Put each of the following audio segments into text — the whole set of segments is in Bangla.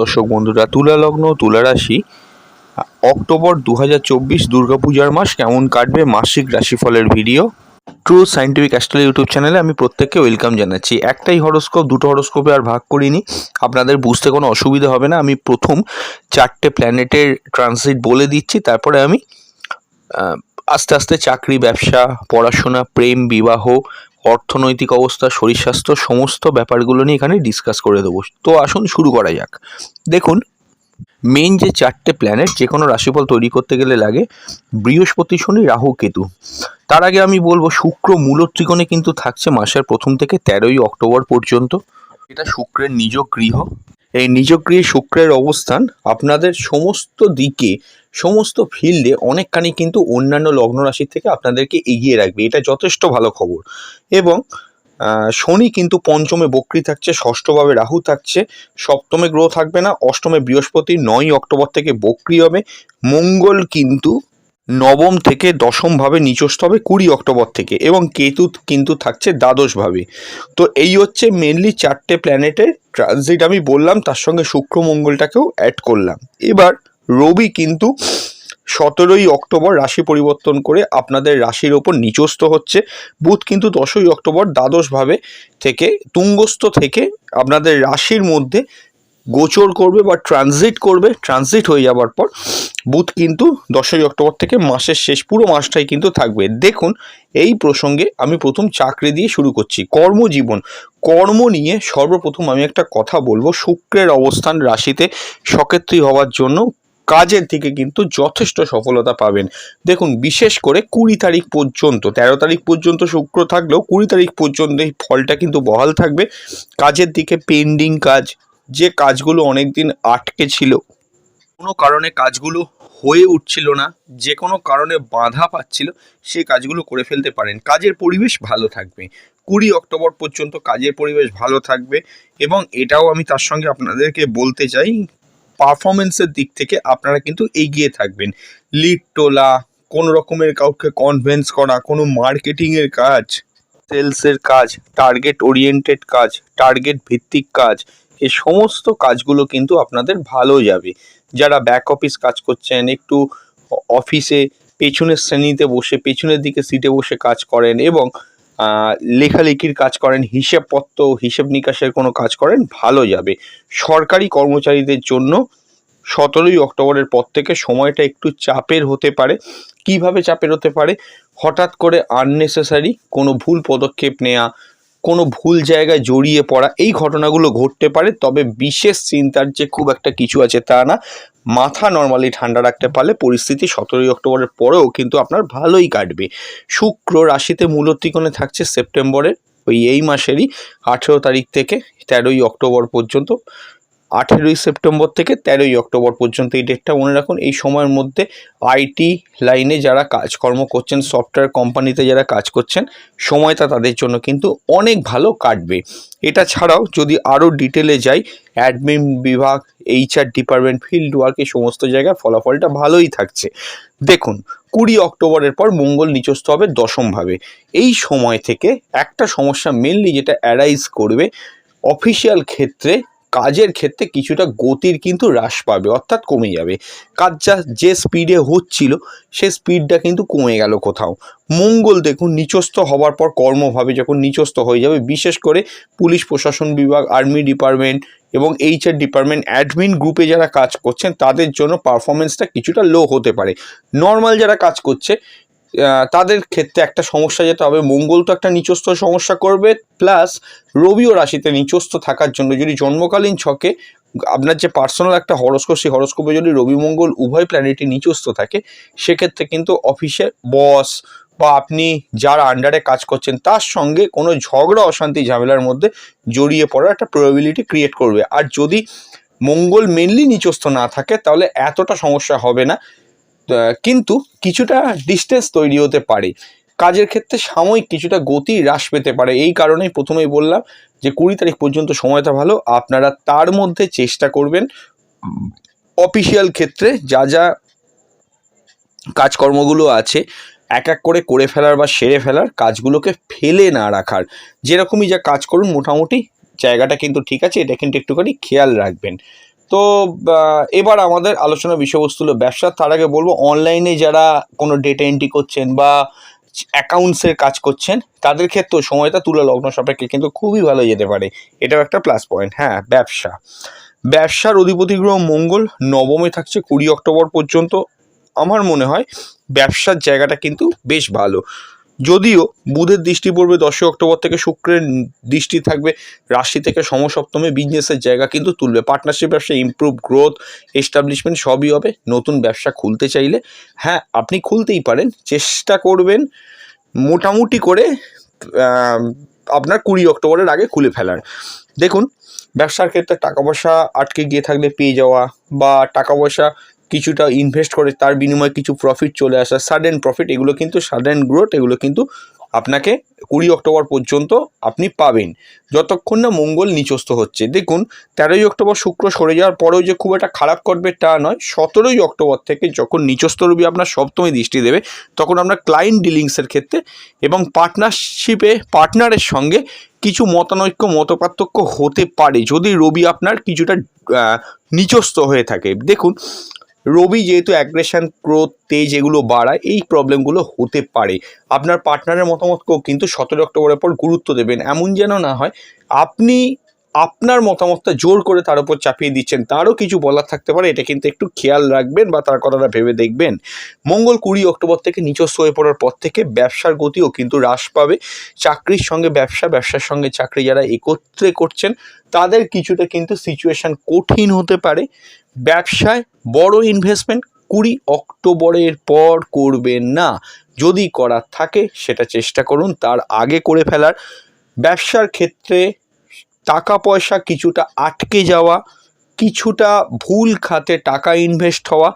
দর্শক বন্ধুরা, তুলা লগ্ন, তুলা রাশি। অক্টোবর দু হাজার চব্বিশ মাস কেমন কাটবে মাসিক রাশিফলের video? True scientific astrology YouTube চ্যানেলে আমি প্রত্যেককে ওয়েলকাম জানাচ্ছি। একটাই হরস্কোপ দুটো হরস্কোপে আর ভাগ করিনি। আপনাদের বুঝতে কোনো অসুবিধা হবে না। আমি প্রথম চারটে প্ল্যানেটের ট্রানজিট বলে দিচ্ছি। তারপরে আমি আস্তে আস্তে চাকরি, ব্যবসা, পড়াশোনা, প্রেম, বিবাহ অর্থনৈতিক অবস্থা, শরীর স্বাস্থ্য, সমস্ত ব্যাপারগুলো নিয়ে এখানে ডিসকাস করে দেবো। তো আসুন শুরু করা যাক। দেখুন মেন যে চারটে প্ল্যানেট যে কোনো রাশিফল তৈরি করতে গেলে লাগে বৃহস্পতি, শনি, রাহু, কেতু। তার আগে আমি বলব, শুক্র মূল ত্রিকোণে কিন্তু থাকছে মাসের প্রথম থেকে তেরোই অক্টোবর পর্যন্ত। এটা শুক্রের নিজ গৃহ। এই নিজ গৃহে শুক্রের অবস্থান আপনাদের সমস্ত দিকে, সমস্ত ফিল্ডে অনেকখানি কিন্তু অন্যান্য লগ্ন রাশির থেকে আপনাদেরকে এগিয়ে রাখবে। এটা যথেষ্ট ভালো খবর। এবং শনি কিন্তু পঞ্চমে বক্রি থাকছে, ষষ্ঠভাবে রাহু থাকছে, সপ্তমে গ্রহ থাকবে না, অষ্টমে বৃহস্পতি নয় অক্টোবর থেকে বক্রি হবে। মঙ্গল কিন্তু নবম থেকে দশমভাবে নিচস্থ হবে কুড়ি অক্টোবর থেকে এবং কেতু কিন্তু থাকছে দ্বাদশভাবে। তো এই হচ্ছে মেনলি চারটে প্ল্যানেটের ট্রানজিট আমি বললাম, তার সঙ্গে শুক্র মঙ্গলটাকেও অ্যাড করলাম। এবার রবি কিন্তু সতেরোই অক্টোবর রাশি পরিবর্তন করে আপনাদের রাশির ওপর নিচস্থ হচ্ছে। বুধ কিন্তু দশই অক্টোবর দ্বাদশভাবে থেকে, তুঙ্গস্থ থেকে আপনাদের রাশির মধ্যে গোচর করবে বা ট্রানজিট করবে ট্রানজিট হয়ে যাওয়ার পর বুধ কিন্তু দশই অক্টোবর থেকে মাসের শেষ, পুরো মাসটাই কিন্তু থাকবে। দেখুন, এই প্রসঙ্গে আমি প্রথম চাকরি দিয়ে শুরু করছি, কর্মজীবন। কর্ম নিয়ে সর্বপ্রথম আমি একটা কথা বলব, শুক্রের অবস্থান রাশিতে সকেত্রী হওয়ার জন্য কাজের দিকে কিন্তু যথেষ্ট সফলতা পাবেন। দেখুন, বিশেষ করে কুড়ি তারিখ পর্যন্ত, তেরো তারিখ পর্যন্ত শুক্র থাকলেও কুড়ি তারিখ পর্যন্ত এই ফলটা কিন্তু বহাল থাকবে। কাজের দিকে পেন্ডিং কাজ যে কাজগুলো অনেক দিন আটকে ছিল, কোনো কারণে কাজগুলো হয়ে উঠছিল না, যে কোনো কারণে বাধা পাচ্ছিল, সেই কাজগুলো করে ফেলতে পারেন। কাজের পরিবেশ ভালো থাকবে। কুড়ি অক্টোবর পর্যন্ত কাজের পরিবেশ ভালো থাকবে এবং এটাও আমি তার সঙ্গে আপনাদেরকে বলতে চাই পারফরমেন্সের দিক থেকে আপনারা কিন্তু এগিয়ে থাকবেন। লিড তোলা, কোনো রকমের কাউকে কনভেন্স করা, কোনো মার্কেটিংয়ের কাজ সেলসের কাজ টার্গেট ওরিয়েন্টেড কাজ টার্গেট ভিত্তিক কাজ এই সমস্ত কাজগুলো কিন্তু আপনাদের ভালো যাবে। যারা ব্যাক অফিস কাজ করছেন, একটু অফিসে পেছনের শ্রেণীতে বসে, পেছনের দিকে সিটে বসে কাজ করেন এবং লেখালেখির কাজ করেন, হিসেবপত্র, হিসেব নিকাশের কোনো কাজ করেন, ভালো যাবে। সরকারি কর্মচারীদের জন্য সতেরোই অক্টোবরের পর থেকে সময়টা একটু চাপের হতে পারে। কীভাবে চাপের হতে পারে? হঠাৎ করে আননেসেসারি কোনো ভুল পদক্ষেপ নেওয়া কোনো ভুল জায়গায় জড়িয়ে পড়া, এই ঘটনাগুলো ঘটতে পারে, তবে বিশেষ চিন্তার যে খুব একটা কিছু আছে তা না। মাথা নর্মালি ঠান্ডা রাখতে পারলে পরিস্থিতি সতেরোই অক্টোবরের পরেও কিন্তু আপনার ভালোই কাটবে। শুক্র রাশিতে মূলত্রিকোণে থাকছে সেপ্টেম্বরের, ওই এই মাসেরই আঠেরো তারিখ থেকে তেরোই অক্টোবর পর্যন্ত। আঠেরোই সেপ্টেম্বর থেকে তেরোই অক্টোবর পর্যন্ত এই ডেটটা মনে রাখুন। এই সময়ের মধ্যে আইটি লাইনে যারা কাজকর্ম করছেন সফটওয়্যার কোম্পানিতে যারা কাজ করছেন, সময়টা তাদের জন্য কিন্তু অনেক ভালো কাটবে। এটা ছাড়াও যদি আরও ডিটেলে যাই অ্যাডমিন বিভাগ এইচআর ডিপার্টমেন্ট ফিল্ড ওয়ার্ক এই সমস্ত জায়গায় ফলাফলটা ভালোই থাকছে। দেখুন, কুড়ি অক্টোবরের পর মঙ্গল নিচস্থ হবে দশমভাবে। এই সময় থেকে একটা সমস্যা মেনলি যেটা অ্যারাইজ করবে অফিসিয়াল ক্ষেত্রে কাজের ক্ষেত্রে কিছুটা গতির কিন্তু হ্রাস পাবে, অর্থাৎ কমে যাবে। কাজ যা যে স্পিডে হচ্ছিল, সে স্পিডটা কিন্তু কমে গেল কোথাও। মঙ্গল দেখুন, নিচস্থ হওয়ার পর কর্মভাবে যখন নিচস্থ হয়ে যাবে, বিশেষ করে পুলিশ, প্রশাসন বিভাগ আর্মি ডিপার্টমেন্ট এবং এইচআর ডিপার্টমেন্ট অ্যাডমিন গ্রুপে যারা কাজ করছেন, তাদের জন্য পারফরমেন্সটা কিছুটা লো হতে পারে। নর্মাল যারা কাজ করছে তাদের ক্ষেত্রে একটা সমস্যা যেতে হবে, মঙ্গল তো একটা নিচস্থ সমস্যা করবে প্লাস রবিও রাশিতে নিচস্থ থাকার জন্য যদি জন্মকালীন ছকে আপনার যে পার্সোনাল একটা হরস্কোপ সেই হরস্কোপে যদি রবি, মঙ্গল উভয় প্ল্যানেটই নিচস্থ থাকে, সেক্ষেত্রে কিন্তু অফিসে বস বা আপনি যার আন্ডারে কাজ করছেন, তার সঙ্গে কোনো ঝগড়া, অশান্তি, ঝামেলার মধ্যে জড়িয়ে পড়ার একটা প্রবাবিলিটি ক্রিয়েট করবে। আর যদি মঙ্গল মেনলি নিচস্থ না থাকে, তাহলে এতটা সমস্যা হবে না। কিন্তু কিছুটা ডিস্টেন্স তৈরি হতে পারে। কাজের ক্ষেত্রে সাময়িক কিছুটা গতি হ্রাস পেতে পারে। এই কারণেই প্রথমেই বললাম যে, কুড়ি তারিখ পর্যন্ত সময়টা ভালো। আপনারা তার মধ্যে চেষ্টা করবেন অফিসিয়াল ক্ষেত্রে যা যা কাজকর্মগুলো আছে, এক এক করে করে ফেলার বা সেরে ফেলার কাজগুলোকে ফেলে না রাখার। যেরকমই যা কাজ করুন, মোটামুটি জায়গাটা কিন্তু ঠিক আছে। এটা কিন্তু একটুখানি খেয়াল রাখবেন। তো এবার আমাদের আলোচনার বিষয়বস্তু হলো ব্যবসা। তার আগে বলব অনলাইনে যারা কোনো ডেটা এন্ট্রি করছেন বা অ্যাকাউন্টসের কাজ করছেন, তাদের ক্ষেত্রেও সময়টা তুলা লগ্ন সাপেক্ষে কিন্তু খুবই ভালো যেতে পারে। এটাও একটা প্লাস পয়েন্ট হ্যাঁ ব্যবসা। ব্যবসার অধিপতি গ্রহ মঙ্গল, নবমে থাকছে কুড়ি অক্টোবর পর্যন্ত। আমার মনে হয় ব্যবসার জায়গাটা কিন্তু বেশ ভালো। যদিও বুধের দৃষ্টি পড়বে দশই অক্টোবর থেকে শুক্রের দৃষ্টি থাকবে রাশি থেকে সমসপ্তমে বিজনেসের জায়গা কিন্তু তুলবে। পার্টনারশিপ ব্যবসা ইমপ্রুভ গ্রোথ এস্টাবলিশমেন্ট সবই হবে। নতুন ব্যবসা খুলতে চাইলে হ্যাঁ আপনি খুলতেই পারেন। চেষ্টা করবেন মোটামুটি করে আপনার কুড়ি অক্টোবরের আগে খুলে ফেলার। দেখুন, ব্যবসার ক্ষেত্রে টাকা পয়সা আটকে গিয়ে থাকলে পেয়ে যাওয়া বা টাকা পয়সা কিছুটা ইনভেস্ট করে তার বিনিময়ে কিছু প্রফিট চলে আসা সাডেন প্রফিট এগুলো কিন্তু সাডেন গ্রোথ এগুলো কিন্তু আপনাকে কুড়ি অক্টোবর পর্যন্ত আপনি পাবেন। যতক্ষণ না মঙ্গল নিচস্থ হচ্ছে। দেখুন, তেরোই অক্টোবর শুক্র সরে যাওয়ার পরেও যে খুব একটা খারাপ করবে তা নয়। সতেরোই অক্টোবর থেকে যখন নিচস্থ রবি আপনার সপ্তমী দৃষ্টি দেবে, তখন আপনার ক্লায়েন্ট ডিলিংসের ক্ষেত্রে এবং পার্টনারশিপে পার্টনারের সঙ্গে কিছু মতানৈক্য, মতপার্থক্য হতে পারে। যদি রবি আপনার কিছুটা নিচস্থ হয়ে থাকে। দেখুন রবি যেহেতু অ্যাগ্রেশন ক্রোথ তেজ এগুলো বাড়ায়, এই প্রবলেমগুলো হতে পারে। আপনার পার্টনারের মতামতকেও কিন্তু সতেরো অক্টোবরের পর গুরুত্ব দেবেন। এমন যেন না হয়, আপনি আপনার মতামতটা জোর করে তার উপর চাপিয়ে দিচ্ছেন, তারও কিছু বলার থাকতে পারে, এটা কিন্তু একটু খেয়াল রাখবেন বা তার কথাটা ভেবে দেখবেন। মঙ্গল কুড়ি অক্টোবর থেকে নিচস্থ হয়ে পড়ার পর থেকে ব্যবসার গতিও কিন্তু হ্রাস পাবে। চাকরির সঙ্গে ব্যবসা, ব্যবসার সঙ্গে চাকরি যারা একত্রে করছেন, তাদের কিছুটা কিন্তু সিচুয়েশন কঠিন হতে পারে। ব্যবসায় বড় ইনভেস্টমেন্ট কুড়ি অক্টোবরের পর করবেন না। যদি করার থাকে, সেটা চেষ্টা করুন, তার আগে করে ফেলার। ব্যবসার ক্ষেত্রে টাকা পয়সা কিছুটা আটকে যাওয়া, কিছুটা ভুল খাতে টাকা ইনভেস্ট হওয়া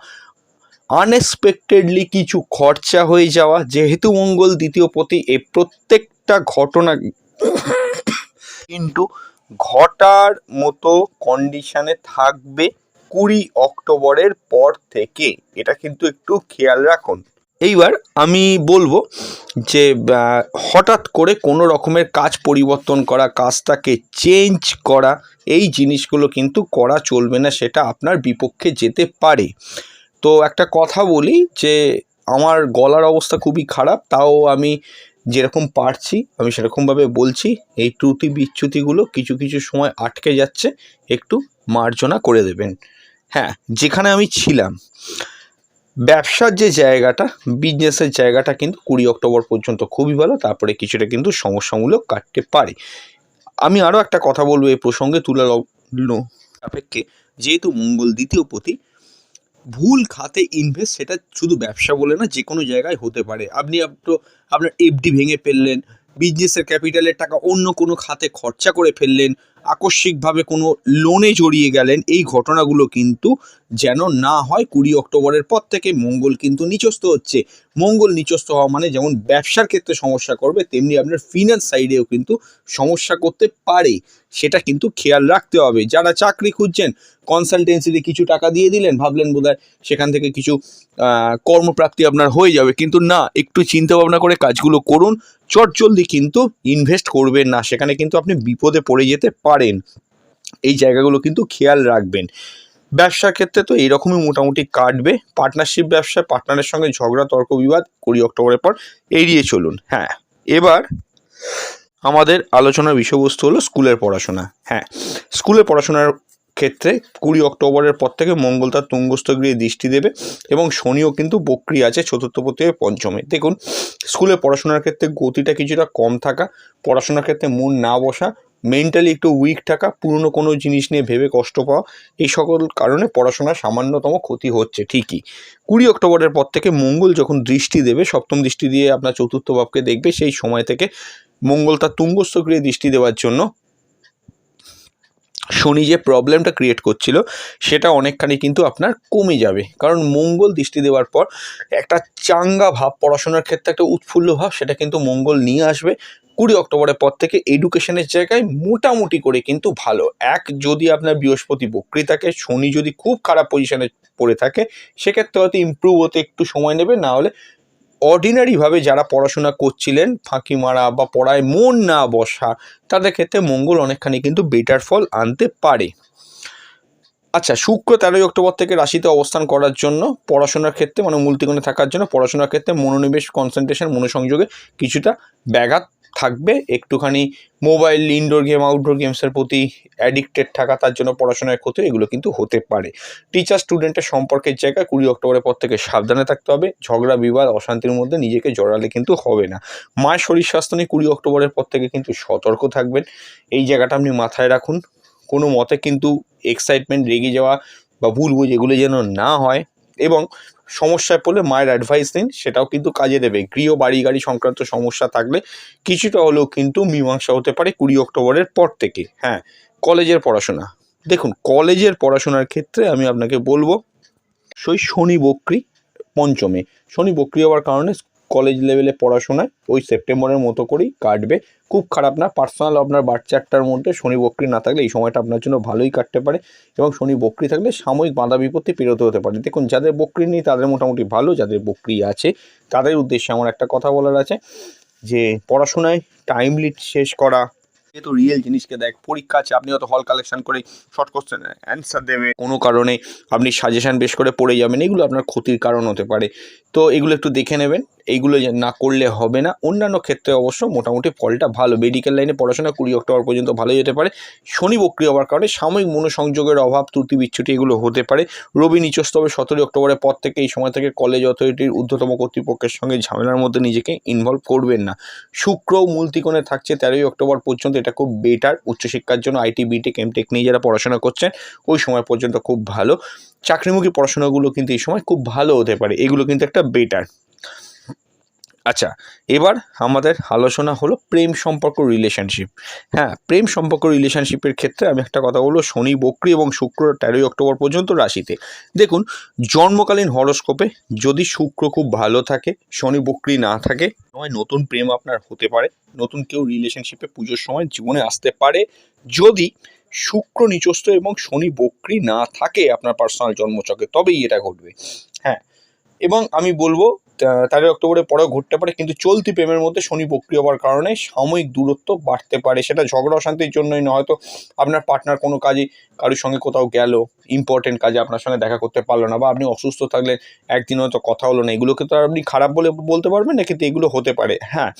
আনএক্সপেক্টেডলি কিছু খরচা হয়ে যাওয়া, যেহেতু মঙ্গল দ্বিতীয় পতি এ প্রত্যেকটা ঘটনা কিন্তু ঘটার মতো কন্ডিশনে থাকবে কুড়ি অক্টোবরের পর থেকে। এটা কিন্তু একটু খেয়াল রাখুন। এইবার আমি বলব যে হঠাৎ করে কোনো রকমের কাজ পরিবর্তন করা, কাজটাকে চেঞ্জ করা, এই জিনিসগুলো কিন্তু করা চলবে না, সেটা আপনার বিপক্ষে যেতে পারে। তো একটা কথা বলি যে, আমার গলার অবস্থা খুবই খারাপ, তাও আমি যেরকম পারছি, আমি সেরকমভাবে বলছি, এই ত্রুটি বিচ্যুতিগুলো কিছু কিছু সময় আটকে যাচ্ছে, একটু মার্জনা করে দেবেন। হ্যাঁ যেখানে আমি ছিলাম। ব্যবসার যে জায়গাটা বিজনেসের জায়গাটা কিন্তু কুড়ি অক্টোবর পর্যন্ত খুবই ভালো, তারপরে কিছুটা কিন্তু সমস্যামূলক কাটতে পারে। আমি আরও একটা কথা বলব এই প্রসঙ্গে তুলে লগ্ন সাপেক্ষে। যেহেতু মঙ্গল দ্বিতীয় পতি, ভুল খাতে ইনভেস্ট সেটা শুধু ব্যবসা বলে না যে কোনো জায়গায় হতে পারে। আপনি আপনার এফডি ভেঙে ফেললেন বিজনেসের ক্যাপিটালের টাকা অন্য কোনো খাতে খরচা করে ফেললেন আকস্মিকভাবে কোনো লোনে জড়িয়ে গেলেন, এই ঘটনাগুলো কিন্তু যেন না হয়। কুড়ি অক্টোবরের পর থেকে মঙ্গল কিন্তু নিচস্ত হচ্ছে। মঙ্গল নিচস্থ হওয়া মানে যেমন ব্যবসার ক্ষেত্রে সমস্যা করবে, তেমনি আপনার ফিনান্স সাইডেও কিন্তু সমস্যা করতে পারে। সেটা কিন্তু খেয়াল রাখতে হবে। যারা চাকরি খুঁজছেন কনসালটেন্সিতে কিছু টাকা দিয়ে দিলেন, ভাবলেন বোধহয় সেখান থেকে কিছু কর্মপ্রাপ্তি আপনার হয়ে যাবে। কিন্তু না, একটু চিন্তা ভাবনা করে কাজগুলো করুন। চটজলদি কিন্তু ইনভেস্ট করবেন না। সেখানে কিন্তু আপনি বিপদে পড়ে যেতে পারেন। এই জায়গাগুলো কিন্তু খেয়াল রাখবেন। ব্যবসার ক্ষেত্রে তো এইরকমই মোটামুটি কাটবে। পার্টনারশিপ ব্যবসায় পার্টনারের সঙ্গে ঝগড়া, তর্ক, বিবাদ কুড়ি অক্টোবরের পর এড়িয়ে চলুন। হ্যাঁ এবার আমাদের আলোচনার বিষয়বস্তু হলো স্কুলের পড়াশোনা। হ্যাঁ স্কুলের পড়াশোনার ক্ষেত্রে কুড়ি অক্টোবরের পর থেকে মঙ্গল তার তুঙ্গস্থ গৃহে দৃষ্টি দেবে এবং শনিও কিন্তু বক্রি আছে চতুর্থপতি পঞ্চমে। দেখুন, স্কুলে পড়াশোনার ক্ষেত্রে গতিটা কিছুটা কম থাকা, পড়াশোনার ক্ষেত্রে মন না বসা মেন্টালি একটু উইক থাকা, পুরনো কোনো জিনিস নিয়ে ভেবে কষ্ট পাওয়া, এই সকল কারণে পড়াশোনার সামান্যতম ক্ষতি হচ্ছে, ঠিকই। কুড়ি অক্টোবরের পর থেকে মঙ্গল যখন দৃষ্টি দেবে, সপ্তম দৃষ্টি দিয়ে আপনার চতুর্থ ভাবকে দেখবে, সেই সময় থেকে মঙ্গল তার তুঙ্গস্থ দৃষ্টি দেওয়ার জন্য শনি যে প্রবলেমটা ক্রিয়েট করছিল, সেটা অনেকখানি কিন্তু আপনার কমে যাবে। কারণ মঙ্গল দৃষ্টি দেওয়ার পর একটা চাঙ্গা ভাব, পড়াশোনার ক্ষেত্রে একটা উৎফুল্ল ভাব, সেটা কিন্তু মঙ্গল নিয়ে আসবে। কুড়ি অক্টোবরের পর থেকে এডুকেশনের জায়গায় মোটামুটি করে কিন্তু ভালো। এক, যদি আপনার বৃহস্পতি বক্রি থাকে, শনি যদি খুব খারাপ পজিশনে পড়ে থাকে, সেক্ষেত্রে হয়তো ইমপ্রুভ হতে একটু সময় নেবে। না হলে অর্ডিনারিভাবে যারা পড়াশোনা করছিলেন, ফাঁকি মারা বা পড়ায় মন না বসা, তাদের ক্ষেত্রে মঙ্গল অনেকখানি কিন্তু বেটার ফল আনতে পারে। আচ্ছা শুক্র তেরোই অক্টোবর থেকে রাশিতে অবস্থান করার জন্য, পড়াশোনার ক্ষেত্রে মানে মূলত্রিকোণে থাকার জন্য, পড়াশোনার ক্ষেত্রে মনোনিবেশ কনসেন্ট্রেশন মনোসংযোগে কিছুটা ব্যাঘাত থাকবে। একটুখানি মোবাইল ইনডোর গেম আউটডোর গেমসের প্রতি অ্যাডিক্টেড থাকা, তার জন্য পড়াশোনার ক্ষতি এগুলো কিন্তু হতে পারে। টিচার স্টুডেন্টের সম্পর্কের জায়গায় কুড়ি অক্টোবরের পর থেকে সাবধানে থাকতে হবে। ঝগড়া, বিবাদ, অশান্তির মধ্যে নিজেকে জড়ালে কিন্তু হবে না। মায়ের শরীর স্বাস্থ্য নিয়ে কুড়ি অক্টোবরের পর থেকে কিন্তু সতর্ক থাকবেন। এই জায়গাটা আপনি মাথায় রাখুন। কোনো মতে কিন্তু এক্সাইটমেন্ট রেগে যাওয়া বা ভুল বুঝ এগুলো যেন না হয় এবং সমস্যায় পড়লে মায়ের অ্যাডভাইস নিন, সেটাও কিন্তু কাজে দেবে। গৃহ, বাড়ি, গাড়ি সংক্রান্ত সমস্যা থাকলে কিছুটা হলেও কিন্তু মীমাংসা হতে পারে কুড়ি অক্টোবরের পর থেকে। হ্যাঁ কলেজের পড়াশোনা। দেখুন, কলেজের পড়াশোনার ক্ষেত্রে আমি আপনাকে বলব, সেই শনি বক্রি পঞ্চমে। শনি বক্রি হওয়ার কারণে কলেজ লেভেলে পড়াশোনায় ওই সেপ্টেম্বরের মতো করেই কাটবে। খুব খারাপ না পার্সোনাল আপনার বাচ্চাটার মধ্যে শনি বক্রি না থাকলে এই সময়টা আপনার জন্য ভালোই কাটতে পারে এবং শনি বক্রি থাকলে সাময়িক বাধা বিপত্তি পেরোতে হতে পারে। দেখুন, যাদের বক্রি নেই তাদের মোটামুটি ভালো, যাদের বক্রি আছে তাদের উদ্দেশ্যে আমার একটা কথা বলার আছে যে পড়াশোনায় টাইমলি শেষ করা। যেহেতু রিয়েল জিনিসকে দেখ, পরীক্ষা আছে, আপনি হয়তো হল কালেকশন করে শর্ট কোশ্চেন অ্যান্সার দেবে। কোনো কারণে আপনি সাজেশন বেশ করে পড়ে যাবেন, এগুলো আপনার ক্ষতির কারণ হতে পারে। তো এগুলো একটু দেখে নেবেন। এইগুলো না করলে হবে না। অন্যান্য ক্ষেত্রে অবশ্য মোটামুটি ফলটা ভালো। মেডিকেল লাইনে পড়াশোনা কুড়ি অক্টোবর পর্যন্ত ভালো যেতে পারে। শনি বক্রি হওয়ার কারণে সাময়িক মনোসংযোগের অভাব, ত্রুটি বিচ্ছুটি এগুলো হতে পারে। রবি নিচস্ত হবে সতেরোই অক্টোবরের পর থেকে এই সময় থেকে কলেজ অথরিটির ঊর্ধ্বতম কর্তৃপক্ষের সঙ্গে ঝামেলার মধ্যে নিজেকে ইনভলভ করবেন না। শুক্র মূল ত্রিকোণে থাকছে তেরোই অক্টোবর পর্যন্ত এটা খুব বেটার উচ্চশিক্ষার জন্য আইটি বিটেক এমটেক নিয়ে যারা পড়াশোনা করছেন, ওই সময় পর্যন্ত খুব ভালো। চাকরিমুখী পড়াশোনাগুলো কিন্তু এই সময় খুব ভালো হতে পারে। এগুলো কিন্তু একটা বেটার আচ্ছা এবার আমাদের আলোচনা হলো প্রেম সম্পর্ক রিলেশনশিপ হ্যাঁ প্রেম সম্পর্ক রিলেশনশিপের ক্ষেত্রে আমি একটা কথা বলব, শনি, বক্রি এবং শুক্র তেরোই অক্টোবর পর্যন্ত রাশিতে। দেখুন, জন্মকালীন হরস্কোপে যদি শুক্র খুব ভালো থাকে, শনি, বক্রি না থাকে, সময় নতুন প্রেম আপনার হতে পারে, নতুন কেউ রিলেশনশিপে পুজোর সময় জীবনে আসতে পারে। যদি শুক্র নিচস্থ এবং শনি, বক্রি না থাকে আপনার পার্সোনাল জন্মচকে তবেই এটা ঘটবে। হ্যাঁ এবং আমি বলব তেরোই অক্টোবরের পরেও ঘটতে পারে, কিন্তু চলতি প্রেমের মধ্যে শনি বক্রি হওয়ার কারণে সাময়িক দূরত্ব বাড়তে পারে। সেটা ঝগড়া অশান্তির জন্যই না হয়তো আপনার পার্টনার কোনো কাজে কারোর সঙ্গে কোথাও গেল ইম্পর্টেন্ট কাজে আপনার সঙ্গে দেখা করতে পারল না, বা আপনি অসুস্থ থাকলে একদিন হয়তো কথা হলো না, এগুলোকে তো আপনি খারাপ বলে বলতে পারবেন না কিন্তু এগুলো হতে পারে। হ্যাঁ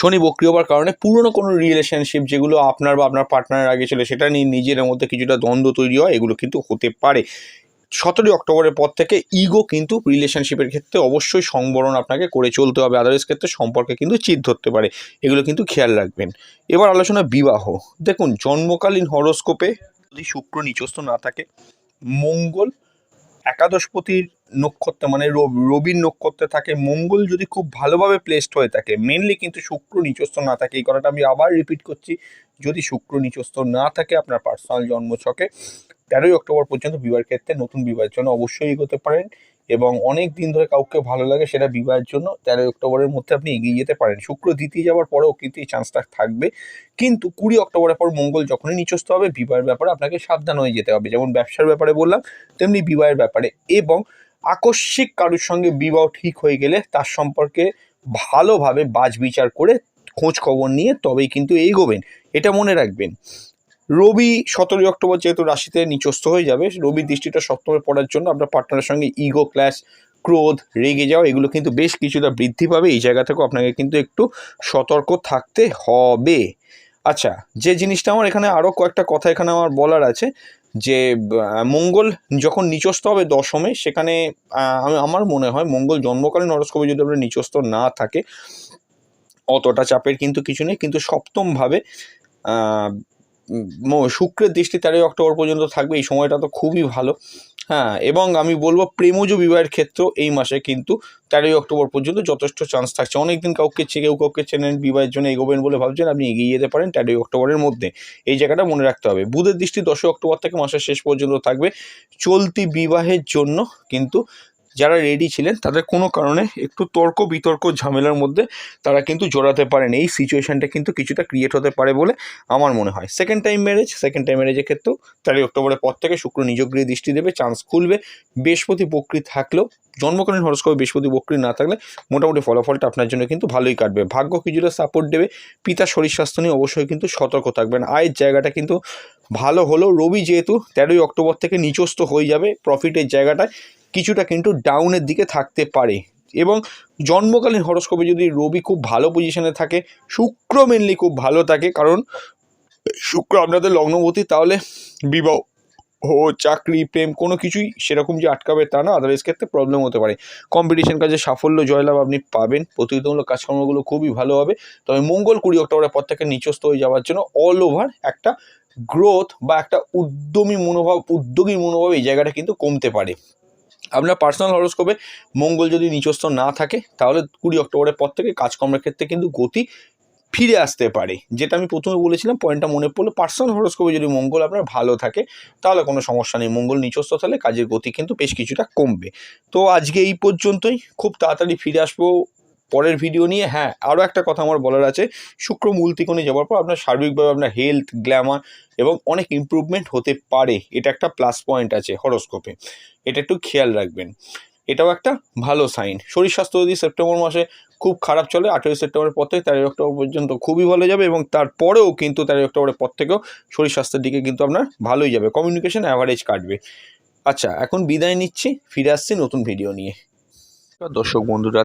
শনি বক্রিয় হওয়ার কারণে পুরনো কোনো রিলেশনশিপ যেগুলো আপনার বা আপনার পার্টনারের আগে ছিল, সেটা নিয়ে নিজের মধ্যে কিছুটা দ্বন্দ্ব তৈরি হয়, এগুলো কিন্তু হতে পারে। সতেরোই অক্টোবরের পর থেকে ইগো কিন্তু রিলেশনশিপের ক্ষেত্রে অবশ্যই সংবরণ আপনাকে করে চলতে হবে। আদার্স ক্ষেত্রে সম্পর্কে কিন্তু চিত ধরতে পারে। এগুলো কিন্তু খেয়াল রাখবেন। এবার আলোচনা বিবাহ। দেখুন, জন্মকালীন হরস্কোপে যদি শুক্র নিচস্থ না থাকে, মঙ্গল একাদশপতির নক্ষত্রে মানে রব- রবির নক্ষত্রে থাকে। মঙ্গল যদি খুব ভালোভাবে প্লেসড হয়ে থাকে মেনলি কিন্তু শুক্র নিচস্থ না থাকে। এই কথাটা আমি আবার রিপিট করছি। যদি শুক্র নিচস্থ না থাকে আপনার পার্সোনাল জন্মছকে তেরোই অক্টোবর পর্যন্ত বিবাহের ক্ষেত্রে নতুন বিবাহের জন্য অবশ্যই এগোতে পারেন এবং অনেক দিন ধরে কাউকে ভালো লাগে সেটা বিবাহের জন্য তেরোই অক্টোবরের মধ্যে আপনি এগিয়ে যেতে পারেন। শুক্র দ্বিতীয় যাওয়ার পরেও কিন্তু এই চান্সটা থাকবে। কিন্তু কুড়ি অক্টোবরের পর মঙ্গল যখনই নিচস্থ হবে, বিবাহের ব্যাপারে আপনাকে সাবধান হয়ে যেতে হবে। যেমন ব্যবসার ব্যাপারে বললাম, তেমনি বিবাহের ব্যাপারে। এবং আকস্মিক কারোর সঙ্গে বিবাহ ঠিক হয়ে গেলে তার সম্পর্কে ভালোভাবে বাজ বিচার করে খোঁজ খবর নিয়ে তবেই কিন্তু এগোবেন। এটা মনে রাখবেন। রবি সতেরোই অক্টোবর যেহেতু রাশিতে নিচস্থ হয়ে যাবে রবি দৃষ্টিটা সপ্তমে পড়ার জন্য আপনার পার্টনারের সঙ্গে ইগো ক্লাস ক্রোধ, রেগে যাওয়া, এগুলো কিন্তু বেশ কিছুটা বৃদ্ধি পাবে। এই জায়গা থেকেও আপনাকে কিন্তু একটু সতর্ক থাকতে হবে। আচ্ছা যে জিনিসটা আমার এখানে আরও কয়েকটা কথা এখানে আমার বলার আছে, যে মঙ্গল যখন নিচস্থ হবে দশমে, সেখানে আমি, আমার মনে হয় মঙ্গল জন্মকালীন হরস্কোপে যদি আপনার নিচস্থ না থাকে, অতটা চাপের কিন্তু কিছু নেই। কিন্তু সপ্তমভাবে শুক্রের দৃষ্টি তেরোই অক্টোবর পর্যন্ত থাকবে, এই সময়টা তো খুবই ভালো। হ্যাঁ এবং আমি বলব প্রেমজ বিবাহের ক্ষেত্র এই মাসে কিন্তু তেরোই অক্টোবর পর্যন্ত যথেষ্ট চান্স থাকছে। অনেকদিন কাউকে চে- কেউ কাউকে চেনেন, বিবাহের জন্য এগোবেন বলে ভাবছেন, আপনি এগিয়ে যেতে পারেন তেরোই অক্টোবরের মধ্যে। এই জায়গাটা মনে রাখতে হবে। বুধের দৃষ্টি দশই অক্টোবর থেকে মাসের শেষ পর্যন্ত থাকবে। চলতি বিবাহের জন্য কিন্তু যারা রেডি ছিলেন, তাদের কোনো কারণে একটু তর্ক বিতর্ক, ঝামেলার মধ্যে তারা কিন্তু জড়াতে পারেন। এই সিচুয়েশানটা কিন্তু কিছুটা ক্রিয়েট হতে পারে বলে আমার মনে হয়। Second time marriage second time ম্যারেজের ক্ষেত্রেও তেরোই অক্টোবরের পর থেকে শুক্র নিজগৃহে দৃষ্টি দেবে চান্স খুলবে। বৃহস্পতি বক্রি থাকলেও জন্মকালীন হরস্কোপে বৃহস্পতি বক্রি না থাকলে মোটামুটি ফলাফলটা আপনার জন্য কিন্তু ভালোই কাটবে। ভাগ্য কিছুটা সাপোর্ট দেবে পিতার শরীর স্বাস্থ্য নিয়ে অবশ্যই কিন্তু সতর্ক থাকবেন। আয়ের জায়গাটা কিন্তু ভালো হলো রবি যেহেতু তেরোই অক্টোবর থেকে নিচস্ত হয়ে যাবে প্রফিটের জায়গাটায় কিছুটা কিন্তু ডাউনের দিকে থাকতে পারে। এবং জন্মকালীন হরস্কোপে যদি রবি খুব ভালো পজিশনে থাকে, শুক্র মেনলি খুব ভালো থাকে, কারণ শুক্র আপনাদের লগ্নবতী, তাহলে বিবাহ ও চাকরি, প্রেম কোনো কিছুই সেরকম যে আটকাবে তা না আদারওয়াইজ ক্ষেত্রে প্রবলেম হতে পারে। কম্পিটিশন কাজে সাফল্য, জয়লাভ আপনি পাবেন, প্রতিযোগিতামূলক কাজকর্মগুলো খুবই ভালো হবে। তবে মঙ্গল কুড়ি অক্টোবরের পর থেকে নিচস্ত হয়ে যাওয়ার জন্য অল ওভার একটা গ্রোথ বা একটা উদ্যমী মনোভাব, উদ্যোগী মনোভাব এই জায়গাটা কিন্তু কমতে পারে। আপনার পার্সোনাল হরস্কোপে মঙ্গল যদি নিচস্ত না থাকে, তাহলে কুড়ি অক্টোবরের পর থেকে কাজকর্মের ক্ষেত্রে কিন্তু গতি ফিরে আসতে পারে। যেটা আমি প্রথমে বলেছিলাম পয়েন্টটা মনে পড়ল পার্সোনাল হরস্কোপে যদি মঙ্গল আপনার ভালো থাকে, তাহলে কোনো সমস্যা নেই। মঙ্গল নিচস্ত তাহলে কাজের গতি কিন্তু বেশ কিছুটা কমবে। তো আজকে এই পর্যন্তই। খুব তাড়াতাড়ি ফিরে আসব পরের ভিডিও নিয়ে হ্যাঁ আরও একটা কথা আমার বলার আছে। শুক্র মূল ত্রিকোণে যাওয়ার পর আপনার সার্বিকভাবে আপনার হেলথ গ্ল্যামার এবং অনেক ইমপ্রুভমেন্ট হতে পারে। এটা একটা প্লাস পয়েন্ট আছে হরস্কোপে এটা একটু খেয়াল রাখবেন। এটাও একটা ভালো সাইন শরীর স্বাস্থ্য যদি সেপ্টেম্বর মাসে খুব খারাপ চলে, আঠেরোই সেপ্টেম্বরের পর থেকে তেরোই অক্টোবর পর্যন্ত খুবই ভালো যাবে এবং তারপরেও কিন্তু তেরোই অক্টোবরের পর থেকেও শরীর স্বাস্থ্যের দিকে কিন্তু আপনার ভালোই যাবে। কমিউনিকেশন অ্যাভারেজ কাটবে। আচ্ছা এখন বিদায় নিচ্ছি। ফিরে আসছি নতুন ভিডিও নিয়ে। দর্শক বন্ধুরা